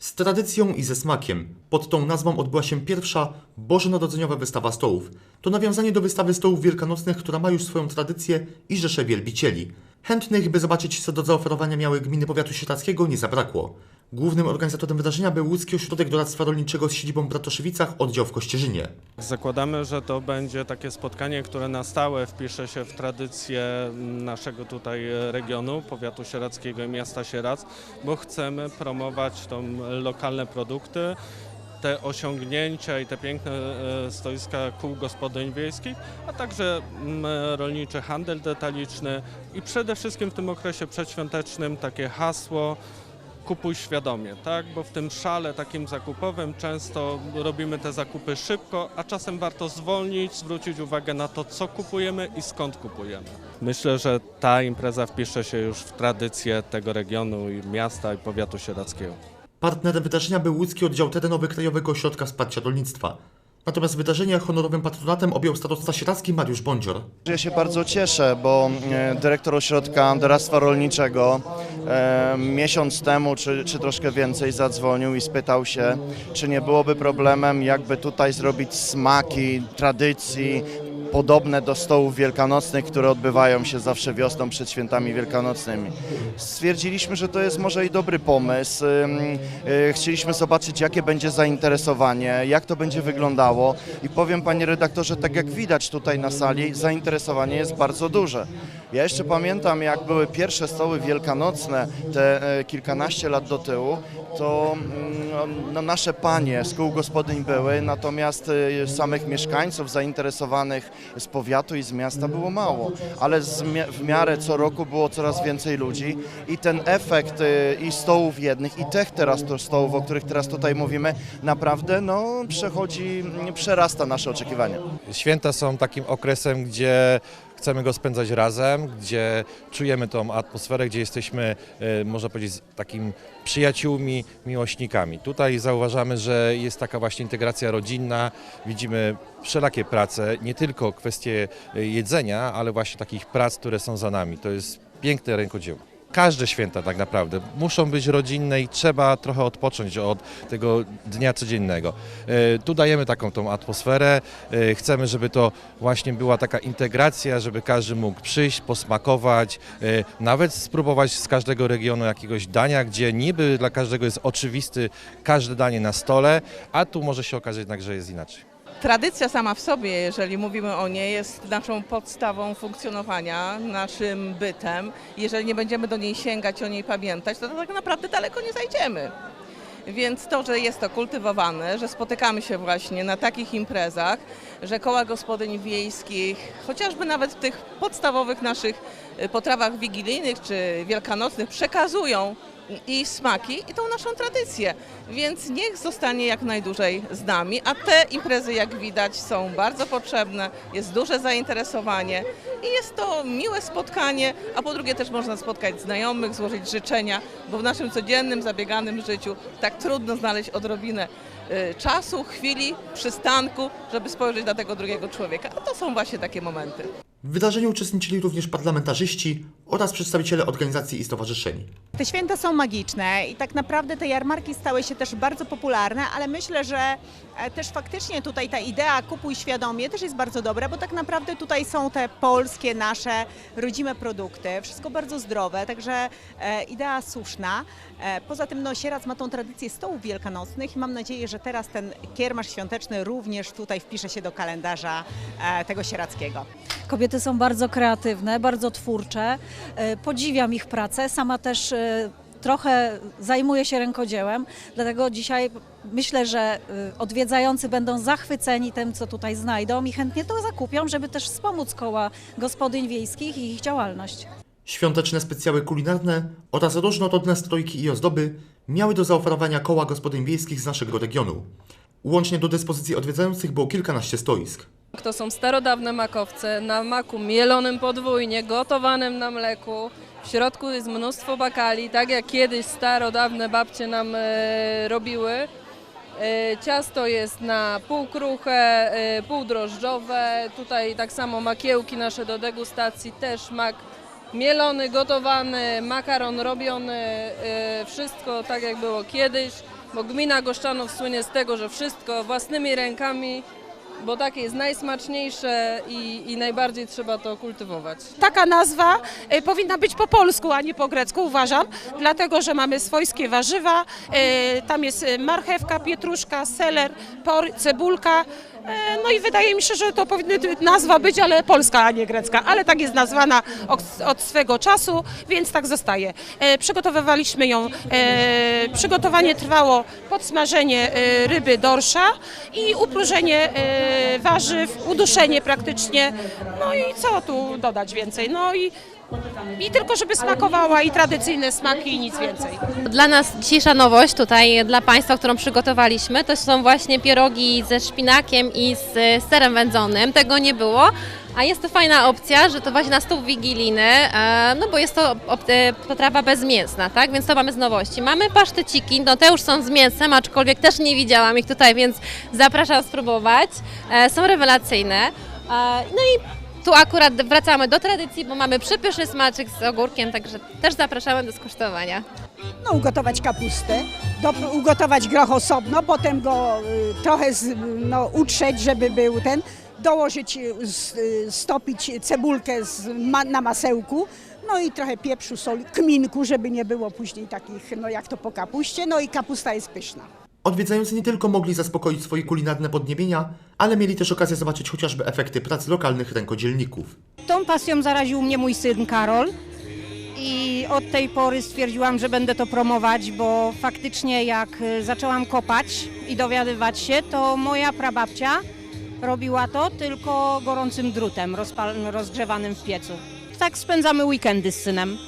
Z tradycją i ze smakiem. Pod tą nazwą odbyła się pierwsza bożonarodzeniowa wystawa stołów. To nawiązanie do wystawy stołów wielkanocnych, która ma już swoją tradycję i rzesze wielbicieli. Chętnych, by zobaczyć co do zaoferowania miały gminy powiatu sieradzkiego nie zabrakło. Głównym organizatorem wydarzenia był Łódzki Ośrodek Doradztwa Rolniczego z siedzibą w Bratoszewicach, oddział w Kościerzynie. Zakładamy, że to będzie takie spotkanie, które na stałe wpisze się w tradycję naszego tutaj regionu, powiatu sieradzkiego i miasta Sieradz, bo chcemy promować tą lokalne produkty, te osiągnięcia i te piękne e, stoiska kół gospodyń wiejskich, a także mm, rolniczy handel detaliczny i przede wszystkim w tym okresie przedświątecznym takie hasło kupuj świadomie, tak? Bo w tym szale takim zakupowym często robimy te zakupy szybko, a czasem warto zwolnić, zwrócić uwagę na to, co kupujemy i skąd kupujemy. Myślę, że ta impreza wpisze się już w tradycję tego regionu i miasta i powiatu sieradzkiego. Partnerem wydarzenia był Łódzki Oddział Terenowy Krajowego Ośrodka Wsparcia Rolnictwa. Natomiast wydarzenie honorowym patronatem objął starosta sieradzki Mariusz Bądzior. Ja się bardzo cieszę, bo e, dyrektor ośrodka doradztwa rolniczego e, miesiąc temu, czy, czy troszkę więcej, zadzwonił i spytał się, czy nie byłoby problemem, jakby tutaj zrobić smaki tradycji podobne do stołów wielkanocnych, które odbywają się zawsze wiosną przed świętami wielkanocnymi. Stwierdziliśmy, że to jest może i dobry pomysł. Y, Chcieliśmy zobaczyć, jakie będzie zainteresowanie, jak to będzie wyglądało i powiem panie redaktorze, tak jak widać tutaj na sali, zainteresowanie jest bardzo duże. Ja jeszcze pamiętam, jak były pierwsze stoły wielkanocne, te e, kilkanaście lat do tyłu, to mm, no, nasze panie z kół gospodyń były, natomiast e, samych mieszkańców zainteresowanych z powiatu i z miasta było mało, ale w miarę co roku było coraz więcej ludzi i ten efekt e, i stołów jednych i tych teraz to stołów, o których teraz tutaj mówimy, naprawdę no, przechodzi, mm, przerasta nasze oczekiwania. Święta są takim okresem, gdzie chcemy go spędzać razem, gdzie czujemy tą atmosferę, gdzie jesteśmy, e, można powiedzieć, takim przyjaciółmi, miłośnikami. Tutaj zauważamy, że jest taka właśnie integracja rodzinna, widzimy wszelakie prace, nie tylko kwestie e, jedzenia, ale właśnie takich prac, które są za nami. To jest piękne rękodzieło. Każde święta tak naprawdę muszą być rodzinne i trzeba trochę odpocząć od tego dnia codziennego. E, Tu dajemy taką tą atmosferę, e, chcemy, żeby to właśnie była taka integracja, żeby każdy mógł przyjść, posmakować, e, nawet spróbować z każdego regionu jakiegoś dania, gdzie niby dla każdego jest oczywisty każde danie na stole, a tu może się okazać jednak, że jest inaczej. Tradycja sama w sobie, jeżeli mówimy o niej, jest naszą podstawą funkcjonowania, naszym bytem. Jeżeli nie będziemy do niej sięgać, o niej pamiętać, to tak naprawdę daleko nie zajdziemy. Więc to, że jest to kultywowane, że spotykamy się właśnie na takich imprezach, że koła gospodyń wiejskich, chociażby nawet w tych podstawowych naszych y, potrawach wigilijnych czy wielkanocnych przekazują i smaki i tą naszą tradycję. Więc niech zostanie jak najdłużej z nami, a te imprezy jak widać są bardzo potrzebne, jest duże zainteresowanie i jest to miłe spotkanie, a po drugie też można spotkać znajomych, złożyć życzenia, bo w naszym codziennym, zabieganym życiu tak trudno znaleźć odrobinę y, czasu, chwili, przystanku, żeby spojrzeć na tego drugiego człowieka. A to są właśnie takie momenty. W wydarzeniu uczestniczyli również parlamentarzyści oraz przedstawiciele organizacji i stowarzyszeń. Te święta są magiczne i tak naprawdę te jarmarki stały się też bardzo popularne, ale myślę, że e, też faktycznie tutaj ta idea kupuj świadomie też jest bardzo dobra, bo tak naprawdę tutaj są te polskie, nasze rodzime produkty, wszystko bardzo zdrowe, także e, idea słuszna. E, Poza tym no, Sieradz ma tą tradycję stołów wielkanocnych i mam nadzieję, że teraz ten kiermasz świąteczny również tutaj wpisze się do kalendarza tego sieradzkiego. Kobiety są bardzo kreatywne, bardzo twórcze. E, Podziwiam ich pracę. Sama też e, trochę zajmuję się rękodziełem, dlatego dzisiaj myślę, że e, odwiedzający będą zachwyceni tym, co tutaj znajdą i chętnie to zakupią, żeby też wspomóc koła gospodyń wiejskich i ich działalność. Świąteczne specjały kulinarne oraz różnorodne strojki i ozdoby miały do zaoferowania koła gospodyń wiejskich z naszego regionu. Łącznie do dyspozycji odwiedzających było kilkanaście stoisk. To są starodawne makowce na maku mielonym podwójnie, gotowanym na mleku. W środku jest mnóstwo bakali, tak jak kiedyś starodawne babcie nam e, robiły. E, ciasto jest na pół kruche, e, pół drożdżowe. Tutaj tak samo makiełki nasze do degustacji, też mak mielony, gotowany, makaron robiony. E, wszystko tak jak było kiedyś. bo gmina Goszczanów słynie z tego, że wszystko własnymi rękami, bo takie jest najsmaczniejsze i, i najbardziej trzeba to kultywować. Taka nazwa e, powinna być po polsku, a nie po grecku, uważam, dlatego że mamy swojskie warzywa. e, Tam jest e, marchewka, pietruszka, seler, por, cebulka. E, No i wydaje mi się, że to powinna nazwa być, ale polska, a nie grecka. Ale tak jest nazwana od, od swego czasu, więc tak zostaje. E, Przygotowywaliśmy ją, e, przygotowanie trwało podsmażenie ryby dorsza i upróżenie warzyw, uduszenie praktycznie. No i co tu dodać więcej? No i, i tylko żeby smakowała i tradycyjne smaki i nic więcej. Dla nas dzisiejsza nowość tutaj dla Państwa, którą przygotowaliśmy, to są właśnie pierogi ze szpinakiem i z e, serem wędzonym. Tego nie było. A jest to fajna opcja, że to właśnie na stół wigilijny, e, no bo jest to e, potrawa bezmięsna, tak? Więc to mamy z nowości. Mamy paszteciki, no te już są z mięsem, aczkolwiek też nie widziałam ich tutaj, więc zapraszam spróbować. Są rewelacyjne. No i tu akurat wracamy do tradycji, bo mamy przepyszny smaczek z ogórkiem, także też zapraszamy do skosztowania. no, ugotować kapustę, do, ugotować groch osobno, potem go y, trochę z, no, utrzeć, żeby był ten, dołożyć, y, z, y, stopić cebulkę z, ma, na masełku, no i trochę pieprzu, soli, kminku, żeby nie było później takich, no jak to po kapuście, no i kapusta jest pyszna. Odwiedzający nie tylko mogli zaspokoić swoje kulinarne podniebienia, ale mieli też okazję zobaczyć chociażby efekty prac lokalnych rękodzielników. Tą pasją zaraził mnie mój syn Karol i od tej pory stwierdziłam, że będę to promować, bo faktycznie jak y, zaczęłam kopać i dowiadywać się, to moja prababcia robiła to tylko gorącym drutem rozgrzewanym w piecu. Tak spędzamy weekendy z synem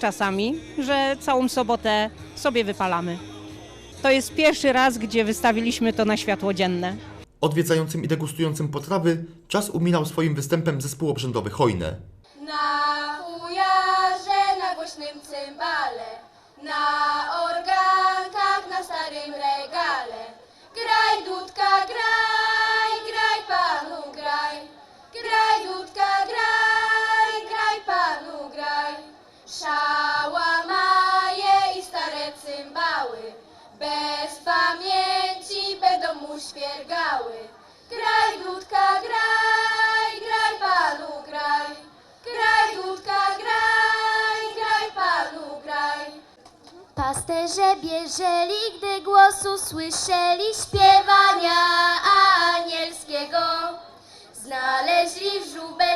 czasami, że całą sobotę sobie wypalamy. To jest pierwszy raz, gdzie wystawiliśmy to na światło dzienne. Odwiedzającym i degustującym potrawy czas umilał swoim występem zespół obrzędowy Hojne. Na fujarze, na głośnym cymbale, na organkach, na starym regale. Graj, dudka, graj, graj, graj panu, graj. Graj, dudka, graj, graj panu, graj. Pasterze bieżeli, gdy głosu słyszeli śpiewania anielskiego. Znaleźli żubeczku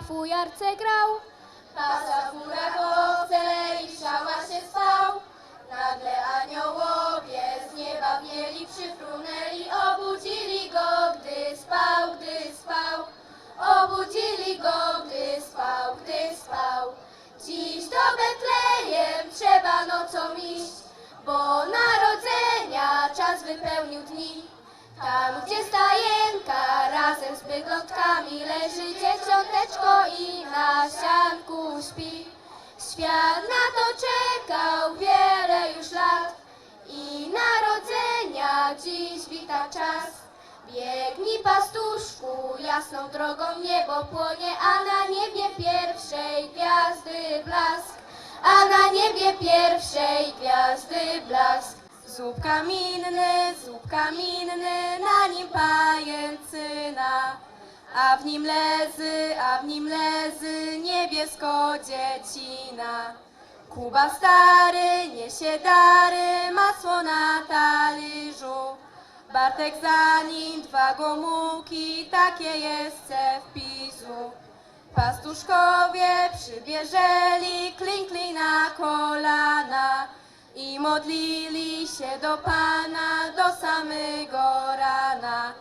na fujarce grał, pasa fura owce i w się spał. Nagle aniołowie z nieba mieli, przyfrunęli, obudzili go, gdy spał, gdy spał. Obudzili go, gdy spał, gdy spał. Dziś do Betlejem trzeba nocą iść, bo narodzenia czas wypełnił dni. Tam, gdzie stajenka razem z bydlątkami leży dzieciąteczko i na sianku śpi. Świat na to czekał wiele już lat i narodzenia dziś wita czas. Biegnij pastuszku, jasną drogą niebo płonie, a na niebie pierwszej gwiazdy blask. A na niebie pierwszej gwiazdy blask. Zób kamienny, zób kamienny, na nim pajęcyna. A w nim lezy, a w nim lezy niebiesko dziecina. Kuba stary niesie dary, masło na talerzu. Bartek za nim dwa gomułki, takie jest wpisu. Pastuszkowie przybierzeli, klinkli na kolana i modlili się do Pana do samego rana.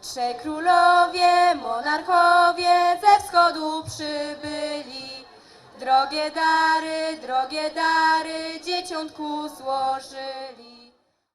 Trzej królowie, monarchowie ze wschodu przybyli. Drogie dary, drogie dary dzieciątku złożyli.